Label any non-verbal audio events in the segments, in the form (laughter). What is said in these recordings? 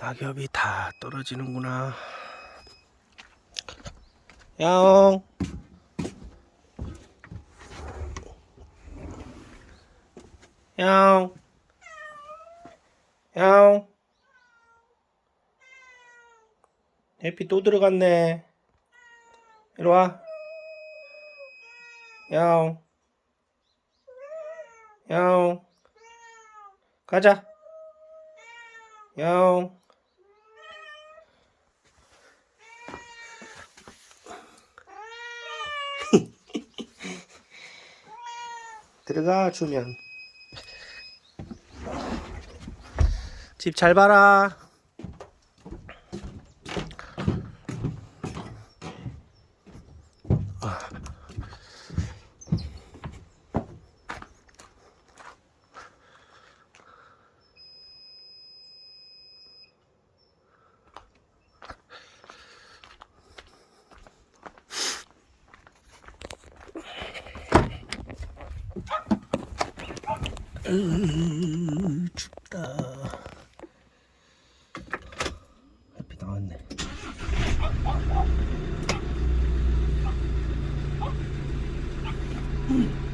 낙엽이 다 떨어지는구나. 야옹. 야옹. 야옹. 해피 또 들어갔네. 이리 와. 야옹. 야옹. 가자. 야옹. 들어가 주면. 집 잘 봐라 으, 춥다. 햇빛 나왔네. 일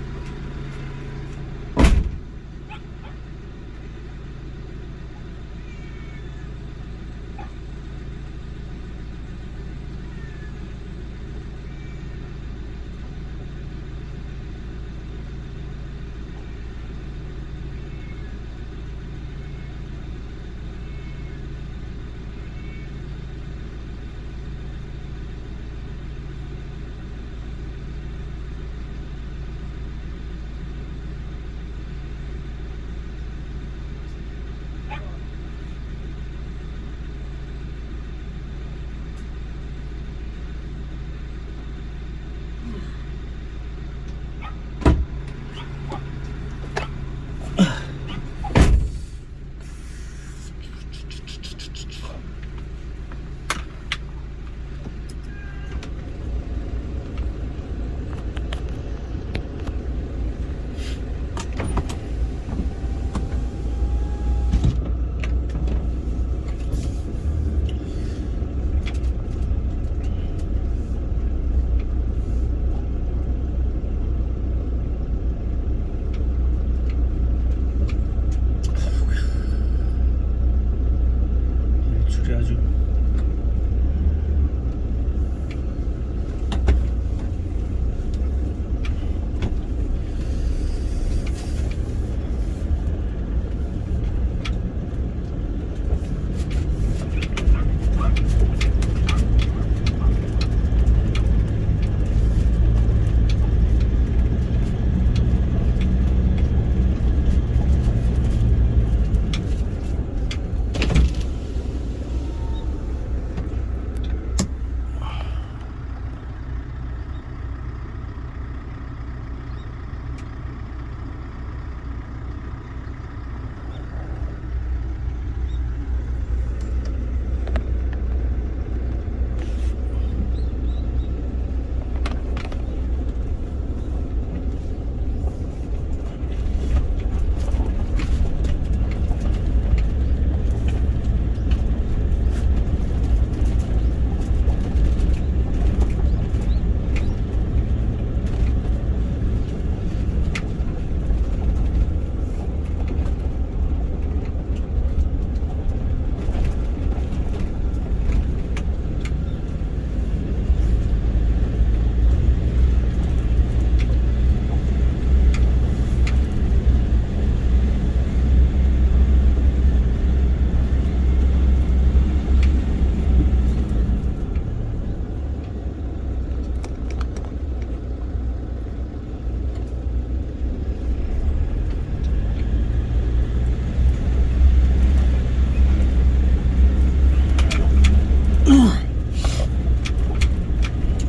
출이 아주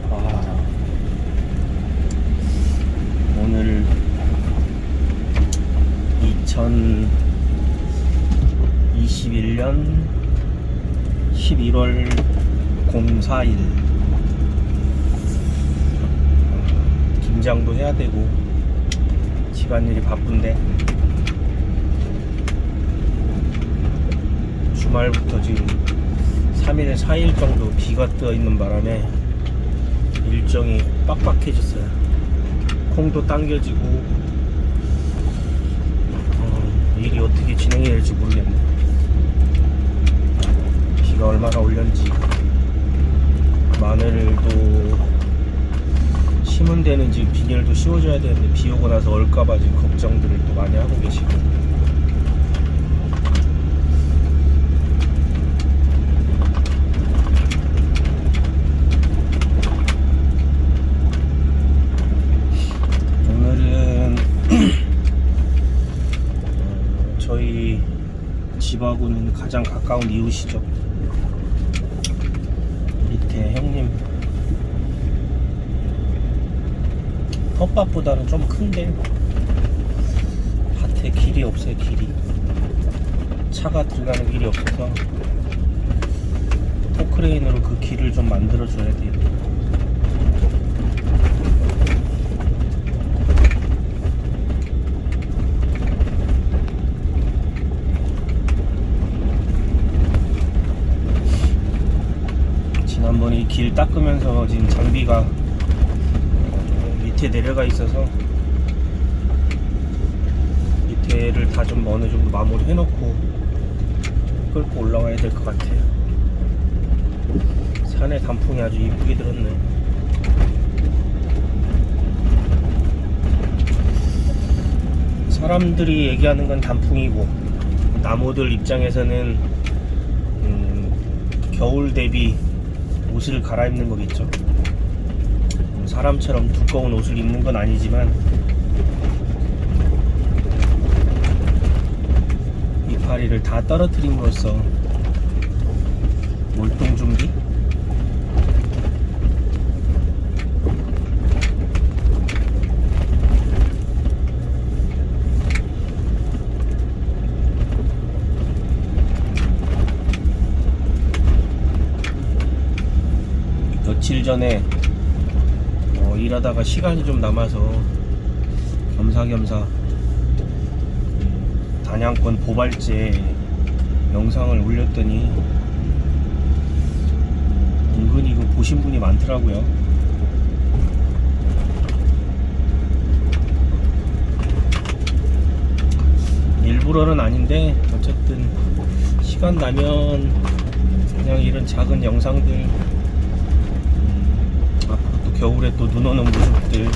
아, 오늘 2021년 11월 04일 김장도 해야 되고 집안일이 바쁜데 주말부터 지금 3일, 4일 정도 비가 떠 있는 바람에 일정이 빡빡해졌어요. 콩도 당겨지고 어, 일이 어떻게 진행이 될지 모르겠네. 씌워줘야 되는데 비 오고 나서 얼까봐 지금 걱정들을 또 많이 하고 계시고 오늘은 어, (clears throat) 저희 집하고는 가장 가까운 이웃이죠. 밑에 형님 텃밭보다는 좀 큰데 밭에 길이 없어요 길이. 차가 들어가는 길이 없어서 포크레인으로 그 길을 좀 만들어 줘야 돼요. 지난번에 이길 닦으면서 지금 장비가 어, 밑에 내려가 있어서 밑에를 다 좀 어느 정도 마무리 해놓고 끌고 올라와야 될 것 같아요. 산에 단풍이 아주 이쁘게 들었네. 사람들이 얘기하는 건 단풍이고 나무들 입장에서는 음, 겨울 대비 옷을 갈아입는 거겠죠. 사람처럼 두꺼운 옷을 입는 건 아니지만 이파리를 다 떨어뜨림으로써 몰동 준비? 며칠 전에 어, 일하다가 시간이 좀 남아서 겸사겸사 음, 단양권 보발제 영상을 올렸더니 은근히 이거 보신 분이 많더라고요. 일부러는 아닌데 어쨌든 시간 나면 그냥 이런 작은 영상들 겨울에 또 눈 오는 모습들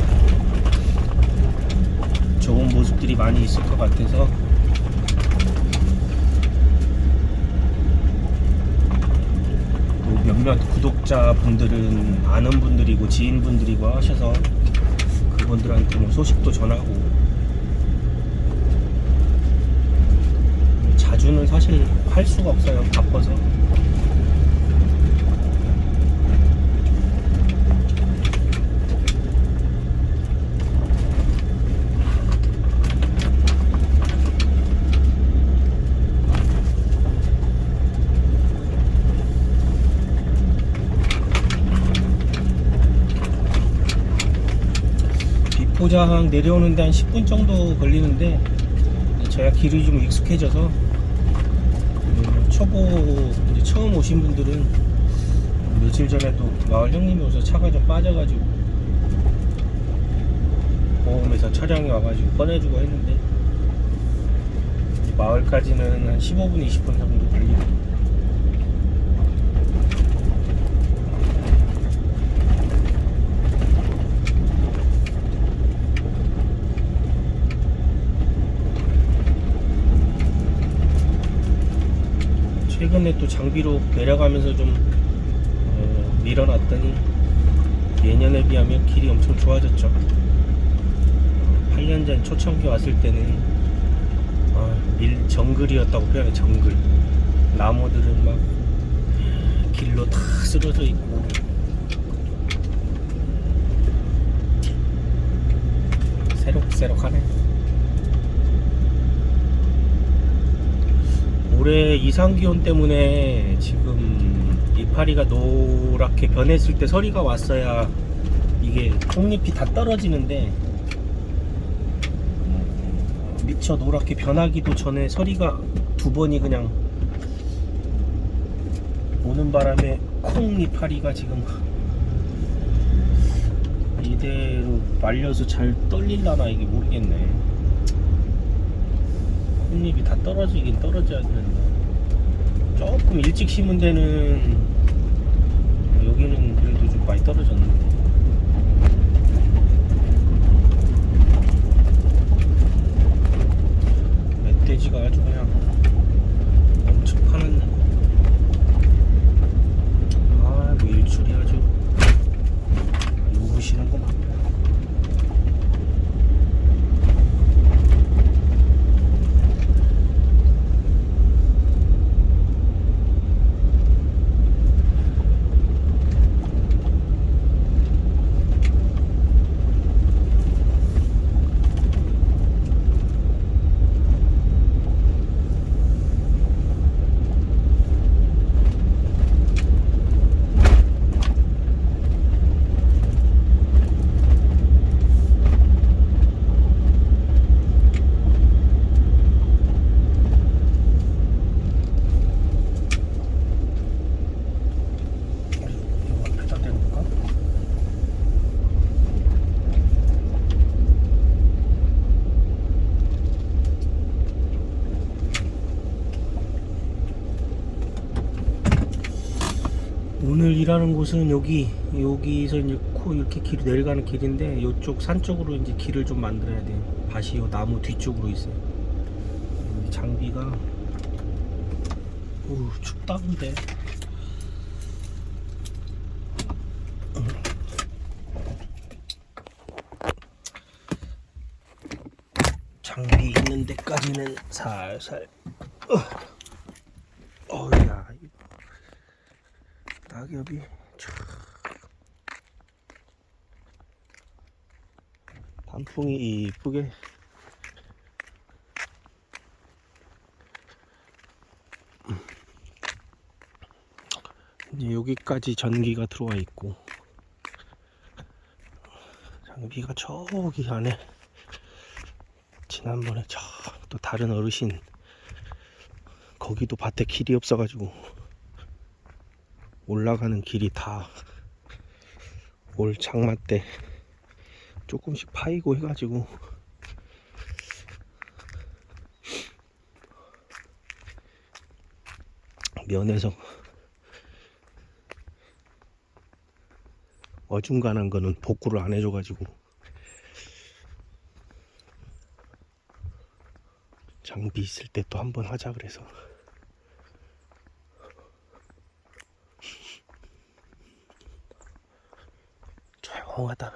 좋은 모습들이 많이 있을 것 같아서 또 몇몇 구독자분들은 아는 분들이고 지인분들이고 하셔서 그분들한테 뭐 소식도 전하고 자주는 사실 할 수가 없어요. 바빠서 비포장 내려오는데 한 10분 정도 걸리는데 저야 길이 좀 익숙해져서 음, 초보 이제 처음 오신 분들은 며칠 전에도 마을 형님이 오서 차가 좀 빠져가지고 보험에서 차량이 와가지고 꺼내주고 했는데 마을까지는 한 15분 20분 정도 걸리고 최근에 또 장비로 내려가면서 좀 어, 밀어놨더니 예년에 비하면 길이 엄청 좋아졌죠. 어, 8년 전 초창기 왔을 때는 아, 밀 정글이었다고 표현해 정글. 나무들은 막 길로 다 쓰러져 있고 새록새록하네. 올해 이상기온 때문에 지금 이파리가 노랗게 변했을 때 서리가 왔어야 이게 콩잎이 다 떨어지는데 음, 미처 노랗게 변하기도 전에 서리가 두 번이 그냥 오는 바람에 콩이파리가 지금 이대로 말려서 잘 떨릴라나 이게 모르겠네. 콩잎이 다 떨어지긴 떨어져야 되는데. 조금 일찍 심은 데는 여기는 그래도 좀 많이 떨어졌는데. 멧돼지가 아주 그냥 엄청 파놨네 아뭐 일출이 아주 누구시는구만 이거 앞에다 대놓을까? 일하는 곳은 여기 여기서 이제 코 이렇게 길이 내려가는 길인데 이쪽 산 쪽으로 이제 길을 좀 만들어야 돼요. 밭이 요 나무 뒤쪽으로 있어요. 장비가 오 춥다 근데 장비 있는 데까지는 살살 어. 어야 낙엽이 참. 단풍이 이쁘게. 이제 여기까지 전기가 들어와 있고 장비가 저기 안에 지난번에 저 또 다른 어르신 거기도 밭에 길이 없어가지고 올라가는 길이 다 올 장마 때 조금씩 파이고 해가지고. 면에서 어중간한 거는 복구를 안 해줘가지고. 장비 있을 때 또 한 번 하자 그래서. (laughs) 조용하다.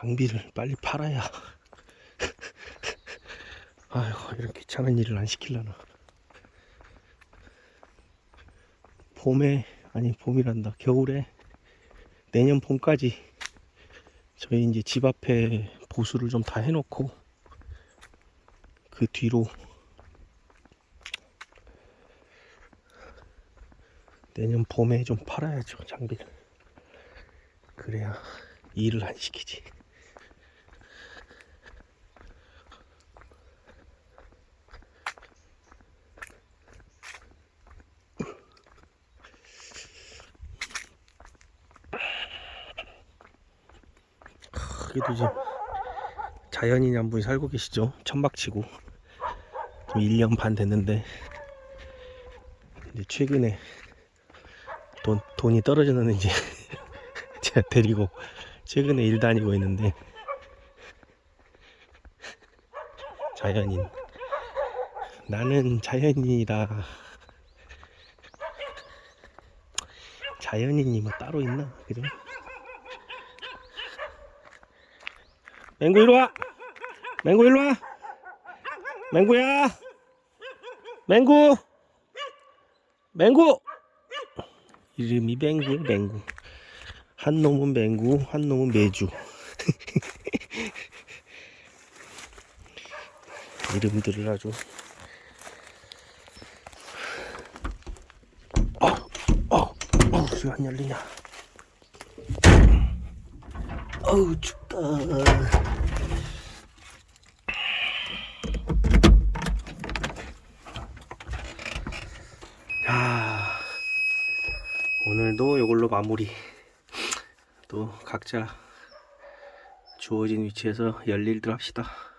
장비를 빨리 팔아야. (laughs) 아이고, 이런 귀찮은 일을 안 시킬라나. 봄에, 아니, 봄이란다. 겨울에, 내년 봄까지 저희 이제 집 앞에 보수를 좀 다 해놓고, 그 뒤로 내년 봄에 좀 팔아야죠 장비를 그래야 일을 안 시키지 그래도 이제 자연인이 한 분이 살고 계시죠? 천막치고. 좀 1년 반 됐는데. 이제 최근에 돈, 돈이 떨어지는 이제 (laughs) 제가 데리고 최근에 일 다니고 있는데. 자연인. 나는 자연인이다. 자연인이 뭐 따로 있나? 그죠? 맹구 이리 와 맹구 이리 와 맹구야 맹구 맹구 이름이 맹구야 맹구 한 놈은 맹구 한 놈은 매주 이름들을 아주 어, 어, 어, 왜안 열리냐 어우 춥다. 자, 오늘도 이걸로 마무리. 또 각자 주어진 위치에서 열일들 합시다.